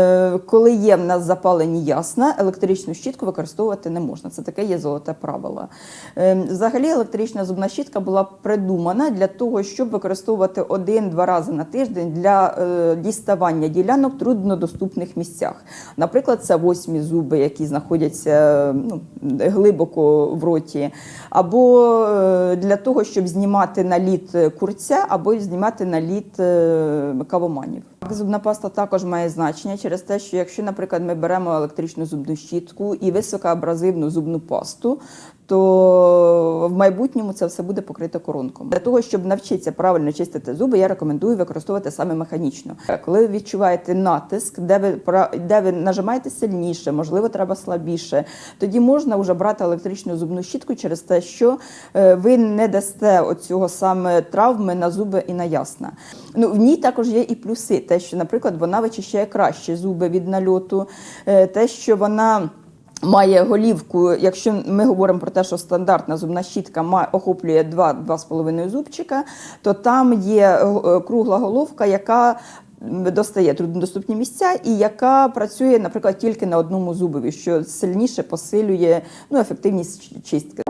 Е, Коли є в нас запалені ясна, електричну щітку використовувати не можна. Це таке є золоте правило. Е, Взагалі, електрична зубна щітка була придумана для того, щоб використовувати один-два рази на тиждень для е, діставання ділянок в труднодоступних місцях. Наприклад, це восьмі зуби, які знаходяться ну, глибоко в роті, або для того, щоб знімати наліт курця, або знімати наліт кавоманів. Зубна паста також має значення через те, що якщо, наприклад, ми беремо електричну зубну щітку і високоабразивну зубну пасту, то в майбутньому це все буде покрито коронком. Для того, щоб навчитися правильно чистити зуби, я рекомендую використовувати саме механічно. Коли ви відчуваєте натиск, де ви де ви нажимаєте сильніше, можливо, треба слабіше, тоді можна вже брати електричну зубну щітку через те, що е, ви не дасте оцього саме травми на зуби і на ясна. Ну в ній також є і плюси, те, що, наприклад, вона вичищає краще зуби від нальоту, е, те, що вона. Має голівку, якщо ми говоримо про те, що стандартна зубна щітка охоплює 2-2,5 зубчика, то там є е, кругла головка, яка достає труднодоступні місця і яка працює, наприклад, тільки на одному зубові, що сильніше посилює ну, ефективність чистки.